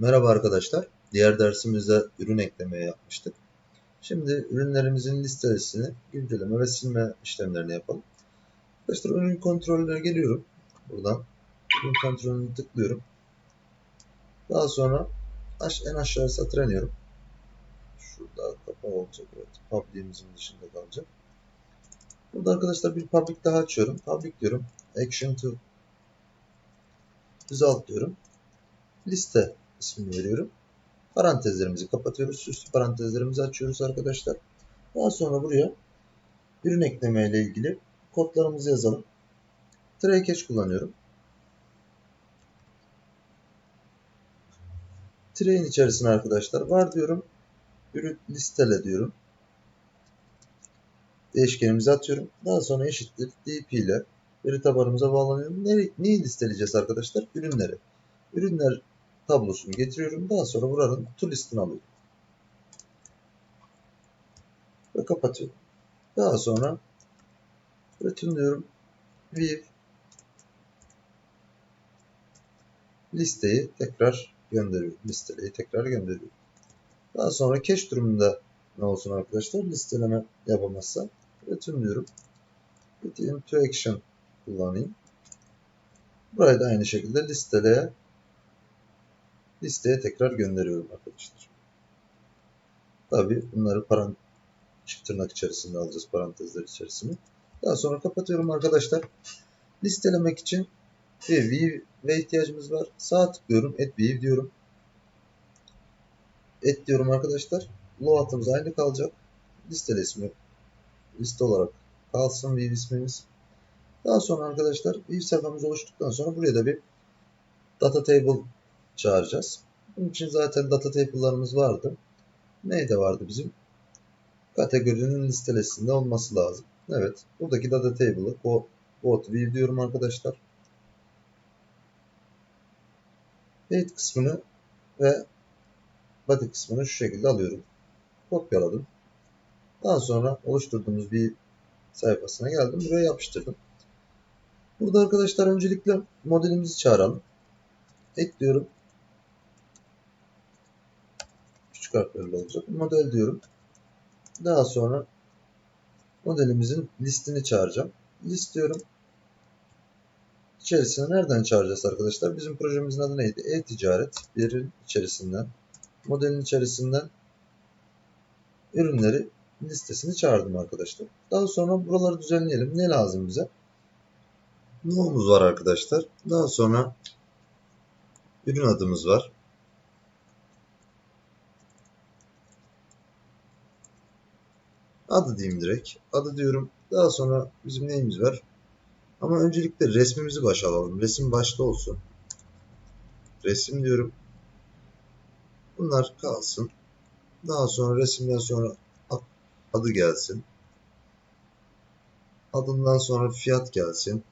Merhaba arkadaşlar. Diğer dersimizde ürün eklemeye yapmıştık. Şimdi ürünlerimizin listesini güncelleme ve silme işlemlerini yapalım. Arkadaşlar ürün kontrolüne geliyorum. Buradan ürün kontrolünü tıklıyorum. Daha sonra en aşağı satıra iniyorum. Şurada kapalı olacak. Evet. Public'imizin dışında kalacak. Burada arkadaşlar bir public daha açıyorum. Public diyorum. Action to result diyorum. Liste ismini veriyorum. Parantezlerimizi kapatıyoruz. Süslü parantezlerimizi açıyoruz arkadaşlar. Daha sonra buraya ürün ekleme ile ilgili kodlarımızı yazalım. Tray catch kullanıyorum. Tray'in içerisine arkadaşlar var diyorum. Ürün listele diyorum. Değişkenimizi atıyorum. Daha sonra eşittir dp ile veri tabanımıza bağlanıyorum. Neyi, neyi listeleyeceğiz arkadaşlar? Ürünleri. Ürünler tablosunu getiriyorum. Daha sonra buranın to listini alıyorum. Ve kapatıyorum. Daha sonra return diyorum. View listeyi tekrar gönderiyorum. Listeleyi tekrar gönderiyorum. Daha sonra cache durumunda ne olsun arkadaşlar? Listeleme yapamazsa return diyorum. Gideyim to action kullanayım. Burayı da aynı şekilde listeleye listeye tekrar gönderiyorum arkadaşlar. Tabi bunları parant çift tırnak içerisinde alacağız parantezler içerisinde. Daha sonra kapatıyorum arkadaşlar. Listelemek için bir view ve ihtiyacımız var. Sağ tıklıyorum. Add view diyorum. Add diyorum arkadaşlar. Load'ımız aynı kalacak. Listele ismi liste olarak kalsın view ismimiz. Daha sonra arkadaşlar view sayfamız oluştuktan sonra buraya da bir data table çağıracağız. Bunun için zaten data table'larımız vardı. Neyde vardı bizim? Kategorinin listelesinde olması lazım. Evet. Buradaki data table'ı o bot view diyorum arkadaşlar. Date kısmını ve body kısmını şu şekilde alıyorum. Kopyaladım. Daha sonra oluşturduğumuz bir sayfasına geldim. Buraya yapıştırdım. Burada arkadaşlar öncelikle modelimizi çağıralım. Ekliyorum. Küçük harflerle olacak. Model diyorum. Daha sonra modelimizin listini çağıracağım. List diyorum. İçerisine nereden çağıracağız arkadaşlar? Bizim projemizin adı neydi? E-ticaret. Birin içerisinden, modelin içerisinden ürünleri listesini çağırdım arkadaşlar. Daha sonra buraları düzenleyelim. Ne lazım bize? Nomumuz var arkadaşlar. Daha sonra ürün adımız var. Adı diyeyim direkt. Adı diyorum. Daha sonra bizim neyimiz var? Ama öncelikle resmimizi başa alalım. Resim başta olsun. Resim diyorum. Bunlar kalsın. Daha sonra resimden sonra adı gelsin. Adından sonra fiyat gelsin.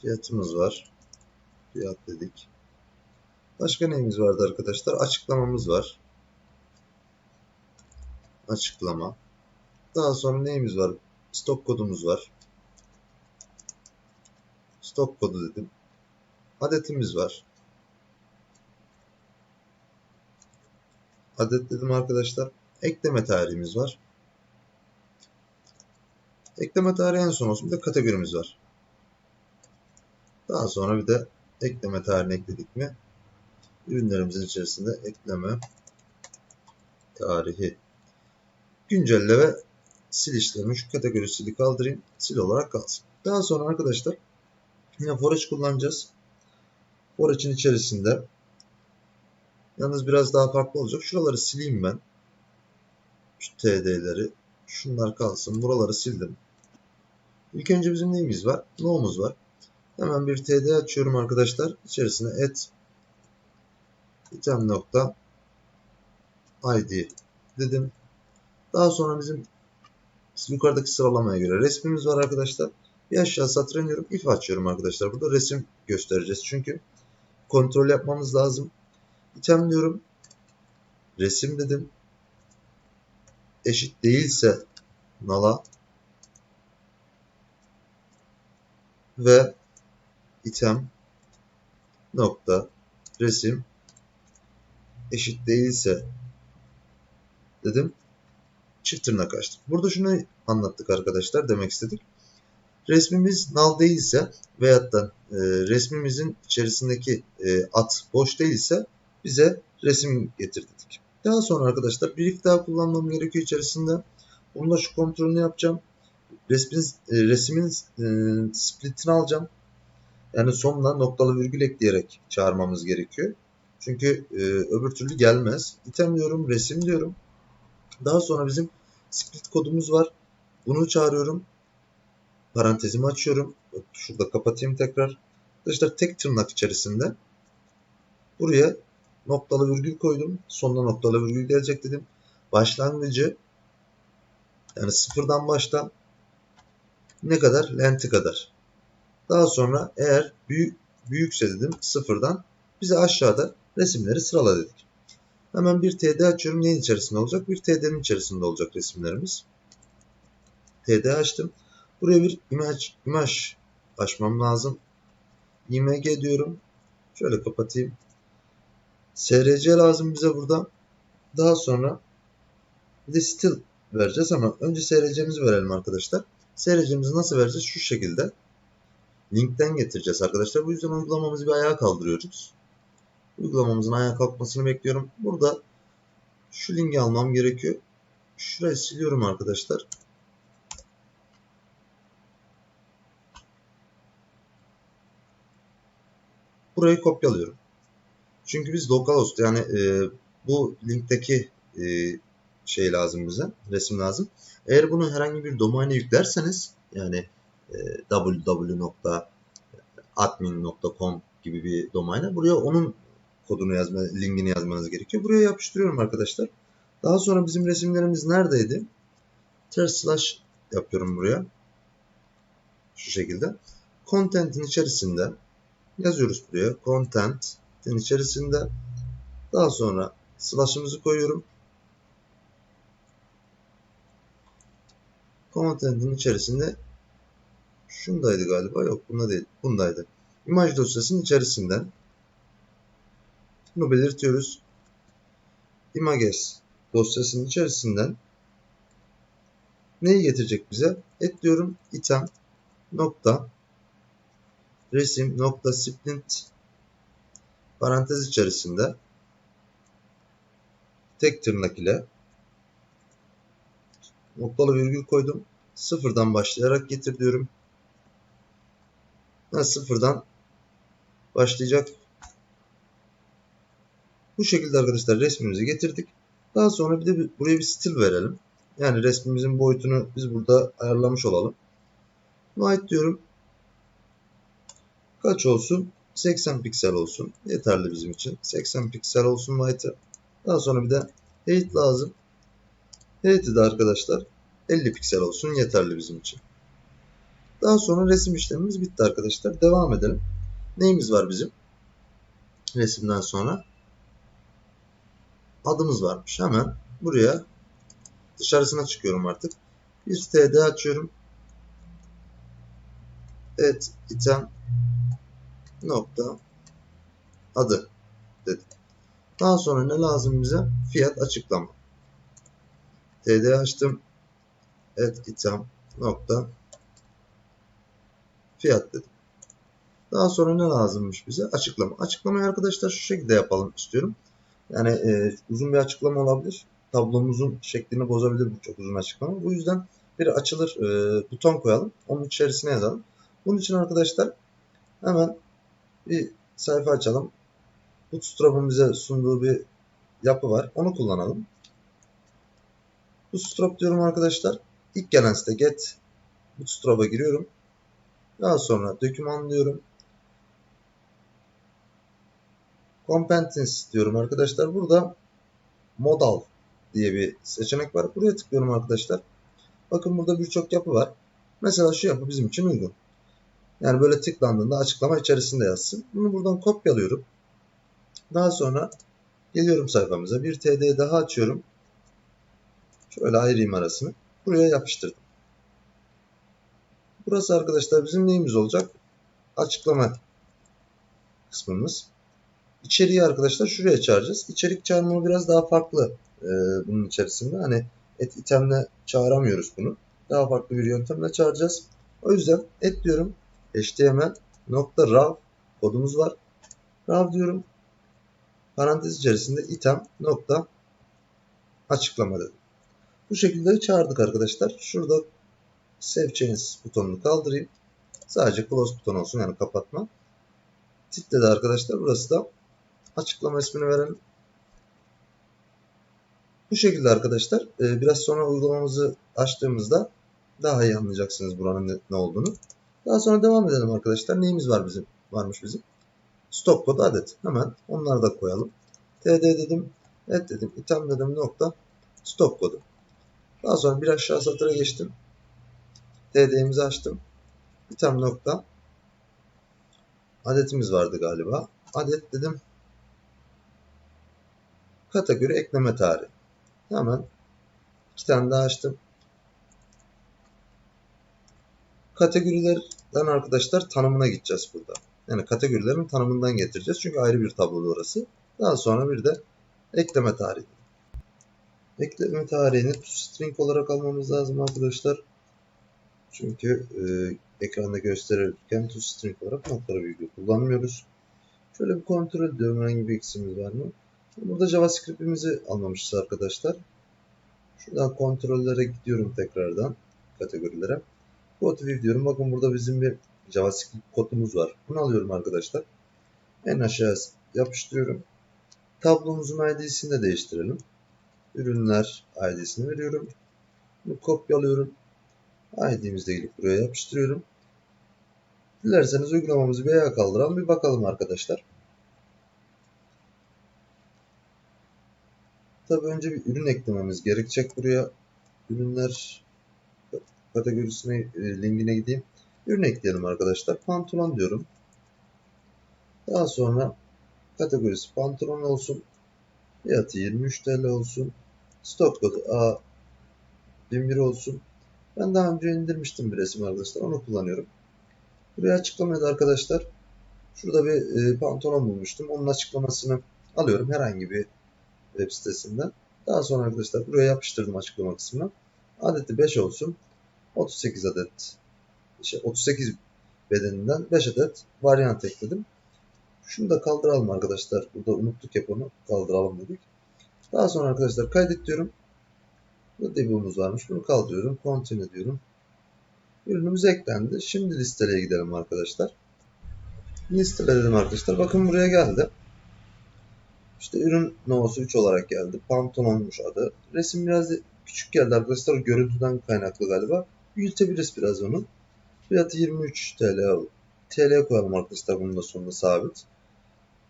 Fiyatımız var. Fiyat dedik. Başka neyimiz vardı arkadaşlar? Açıklamamız var. Açıklama. Daha sonra neyimiz var? Stok kodumuz var. Stok kodu dedim. Adetimiz var. Adet dedim arkadaşlar. Ekleme tarihimiz var. Ekleme tarihi en son olsun. Bir de kategorimiz var. Daha sonra bir de ekleme tarihini ekledik mi? Ürünlerimizin içerisinde ekleme tarihi güncelle ve sil işlemi şu kategori sili kaldırayım. Sil olarak kalsın. Daha sonra arkadaşlar yine forage kullanacağız. Forage'in içerisinde yalnız biraz daha farklı olacak. Şuraları sileyim ben. Şu td'leri. Şunlar kalsın. Buraları sildim. İlk önce bizim neyimiz var? No'muz var. Hemen bir td açıyorum arkadaşlar. İçerisine add item nokta id dedim. Daha sonra bizim yukarıdaki sıralamaya göre resmimiz var arkadaşlar. Bir aşağı satıra iniyorum. If açıyorum arkadaşlar. Burada resim göstereceğiz. Çünkü kontrol yapmamız lazım. İtem diyorum. Resim dedim. Eşit değilse nala ve item nokta resim eşit değilse dedim. Çift tırnak açtık. Burada şunu anlattık arkadaşlar demek istedik. Resmimiz null değilse veyahut da e, resmimizin içerisindeki e, at boş değilse bize resim getir dedik. Daha sonra arkadaşlar bir if daha kullanmam gerekiyor içerisinde. Bunda şu kontrolünü yapacağım. Resmin, e, resmin e, splitini alacağım. Yani sonuna noktalı virgül ekleyerek çağırmamız gerekiyor. Çünkü e, öbür türlü gelmez. İtem diyorum, resim diyorum. Daha sonra bizim split kodumuz var. Bunu çağırıyorum. Parantezimi açıyorum. Şurada kapatayım tekrar. Arkadaşlar tek tırnak içerisinde buraya noktalı virgül koydum. Sonuna noktalı virgül gelecek dedim. Başlangıcı yani sıfırdan baştan ne kadar? Lenti kadar. Daha sonra eğer büyük büyükse dedim sıfırdan bize aşağıda resimleri sırala dedik. Hemen bir TD açıyorum. Neyin içerisinde olacak? Bir TD'nin içerisinde olacak resimlerimiz. TD açtım. Buraya bir image, image açmam lazım. img diyorum. Şöyle kapatayım. src lazım bize burada. Daha sonra bir de still vereceğiz ama önce src'mizi verelim arkadaşlar. src'mizi nasıl vereceğiz? Şu şekilde. Linkten getireceğiz arkadaşlar. Bu yüzden uygulamamızı bir ayağa kaldırıyoruz. Uygulamamızın ayağa kalkmasını bekliyorum. Burada şu linki almam gerekiyor. Şurayı siliyorum arkadaşlar. Burayı kopyalıyorum. Çünkü biz localhost yani e, bu linkteki e, şey lazım bize, resim lazım. Eğer bunu herhangi bir domaine yüklerseniz yani e, www.admin.com gibi bir domaine buraya onun kodunu yazma, linkini yazmanız gerekiyor. Buraya yapıştırıyorum arkadaşlar. Daha sonra bizim resimlerimiz neredeydi? Ters slash yapıyorum buraya. Şu şekilde. Content'in içerisinde yazıyoruz buraya. Content'in içerisinde daha sonra slash'ımızı koyuyorum. Content'in içerisinde şundaydı galiba. Yok bunda değil. Bundaydı. Image dosyasının içerisinden bunu belirtiyoruz. Images dosyasının içerisinden neyi getirecek bize? Ekliyorum item nokta resim nokta splint parantez içerisinde tek tırnak ile noktalı virgül koydum. Sıfırdan başlayarak getir diyorum. Ben sıfırdan başlayacak. Bu şekilde arkadaşlar resmimizi getirdik. Daha sonra bir de buraya bir stil verelim. Yani resmimizin boyutunu biz burada ayarlamış olalım. White diyorum. Kaç olsun? 80 piksel olsun. Yeterli bizim için. 80 piksel olsun white'ı. Daha sonra bir de height lazım. Height'i de arkadaşlar 50 piksel olsun. Yeterli bizim için. Daha sonra resim işlemimiz bitti arkadaşlar. Devam edelim. Neyimiz var bizim? Resimden sonra adımız varmış. Hemen buraya dışarısına çıkıyorum artık. Bir td açıyorum. Et item nokta adı dedim. Daha sonra ne lazım bize? Fiyat açıklama. td açtım. Et item nokta fiyat dedim. Daha sonra ne lazımmış bize? Açıklama. Açıklamayı arkadaşlar şu şekilde yapalım istiyorum. Yani e, uzun bir açıklama olabilir. Tablomuzun şeklini bozabilir bu çok uzun açıklama. Bu yüzden bir açılır e, buton koyalım. Onun içerisine yazalım. Bunun için arkadaşlar hemen bir sayfa açalım. Bootstrap'ın bize sunduğu bir yapı var. Onu kullanalım. Bootstrap diyorum arkadaşlar. İlk gelen site get Bootstrap'a giriyorum. Daha sonra doküman diyorum. Competence diyorum arkadaşlar. Burada modal diye bir seçenek var. Buraya tıklıyorum arkadaşlar. Bakın burada birçok yapı var. Mesela şu yapı bizim için uygun. Yani böyle tıklandığında açıklama içerisinde yazsın. Bunu buradan kopyalıyorum. Daha sonra geliyorum sayfamıza. Bir TD daha açıyorum. Şöyle ayırayım arasını. Buraya yapıştırdım. Burası arkadaşlar bizim neyimiz olacak? Açıklama kısmımız. İçeriği arkadaşlar şuraya çağıracağız. İçerik çağırma biraz daha farklı e, bunun içerisinde. Hani et itemle çağıramıyoruz bunu. Daha farklı bir yöntemle çağıracağız. O yüzden et diyorum. HTML nokta raw kodumuz var. Raw diyorum. Parantez içerisinde item nokta açıklama dedim. Bu şekilde çağırdık arkadaşlar. Şurada Save Changes butonunu kaldırayım. Sadece Close buton olsun yani kapatma. Titledi arkadaşlar. Burası da açıklama ismini verelim. Bu şekilde arkadaşlar. e, Biraz sonra uygulamamızı açtığımızda daha iyi anlayacaksınız buranın ne- olduğunu. Daha sonra devam edelim arkadaşlar. Neyimiz var bizim? Varmış bizim. Stok kod adet. Hemen onları da koyalım. td dedim. Et dedim. item dedim. Nokta. Stok kodu. Daha sonra bir aşağı satıra geçtim. td'mizi açtım. item nokta. Adetimiz vardı galiba. Adet dedim. Kategori ekleme tarihi. Hemen iki tane daha açtım. Kategorilerden arkadaşlar tanımına gideceğiz burada. Yani kategorilerin tanımından getireceğiz. Çünkü ayrı bir tablo orası. Daha sonra bir de ekleme tarihi. Ekleme tarihini toString olarak almamız lazım arkadaşlar. Çünkü e, ekranda gösterirken toString olarak noktalı virgül kullanmıyoruz. Şöyle bir kontrol ediyorum herhangi bir eksiğimiz var mı? Burada JavaScript'imizi almamışız arkadaşlar. Şuradan kontrollere gidiyorum tekrardan kategorilere. Code view diyorum. Bakın burada bizim bir JavaScript kodumuz var. Bunu alıyorum arkadaşlar. En aşağı yapıştırıyorum. Tablomuzun ID'sini de değiştirelim. Ürünler ID'sini veriyorum. Bunu kopyalıyorum. ID'mizle gelip buraya yapıştırıyorum. Dilerseniz uygulamamızı bir ayağa kaldıralım. Bir bakalım arkadaşlar. Tabii önce bir ürün eklememiz gerekecek buraya. Ürünler kategorisine e, linkine gideyim. Ürün ekleyelim arkadaşlar. Pantolon diyorum. Daha sonra kategorisi pantolon olsun. Fiyatı 23 TL olsun. Stok kodu A 1001 olsun. Ben daha önce indirmiştim bir resim arkadaşlar. Onu kullanıyorum. Buraya açıklamaya da arkadaşlar şurada bir e, pantolon bulmuştum. Onun açıklamasını alıyorum herhangi bir web sitesinden. Daha sonra arkadaşlar buraya yapıştırdım açıklama kısmına. Adeti 5 olsun. 38 adet şey 38 bedeninden 5 adet varyant ekledim. Şunu da kaldıralım arkadaşlar. Burada unuttuk hep onu. Kaldıralım dedik. Daha sonra arkadaşlar kaydet diyorum. Burada debug'umuz varmış. Bunu kaldırıyorum. Continue diyorum. Ürünümüz eklendi. Şimdi listeleye gidelim arkadaşlar. Listeledim arkadaşlar. Bakın buraya geldi. İşte ürün no'su 3 olarak geldi. Pantolonmuş adı. Resim biraz küçük geldi arkadaşlar. Görüntüden kaynaklı galiba. Büyütebiliriz biraz onu. Fiyatı 23 TL. TL koyalım arkadaşlar bunun da sonunda sabit.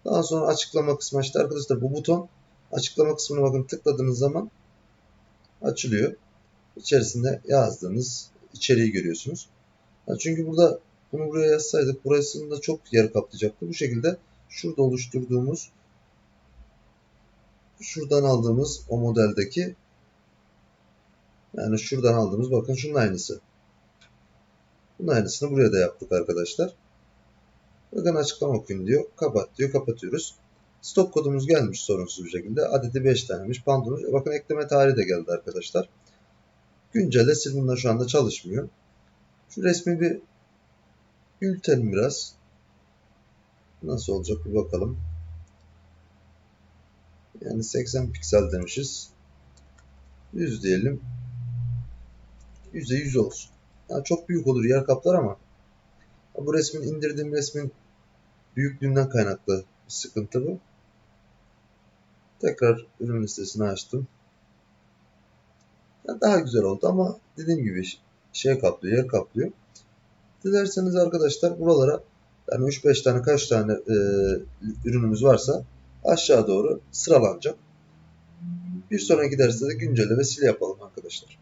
Daha sonra açıklama kısmı işte arkadaşlar bu buton açıklama kısmına bakın tıkladığınız zaman açılıyor. İçerisinde yazdığınız içeriği görüyorsunuz. çünkü burada bunu buraya yazsaydık burasında çok yer kaplayacaktı. Bu şekilde şurada oluşturduğumuz şuradan aldığımız o modeldeki yani şuradan aldığımız bakın şunun aynısı. Bunun aynısını buraya da yaptık arkadaşlar. Bakın açıklama okuyun diyor. Kapat diyor. Kapatıyoruz. Stok kodumuz gelmiş sorunsuz bir şekilde. Adeti 5 tanemiş. Pantolon. E bakın ekleme tarihi de geldi arkadaşlar. Güncelle sil bunlar şu anda çalışmıyor. Şu resmi bir büyütelim biraz. Nasıl olacak bir bakalım. Yani 80 piksel demişiz. 100 diyelim. %100 olsun. Yani çok büyük olur yer kaplar ama bu resmin indirdiğim resmin büyüklüğünden kaynaklı bir sıkıntı bu. Tekrar ürün listesini açtım. Yani daha güzel oldu ama dediğim gibi şey kaplıyor, yer kaplıyor. Dilerseniz arkadaşlar buralara yani 3-5 tane kaç tane e, ürünümüz varsa aşağı doğru sıralanacak. Bir sonraki derste de güncelle ve sil yapalım arkadaşlar.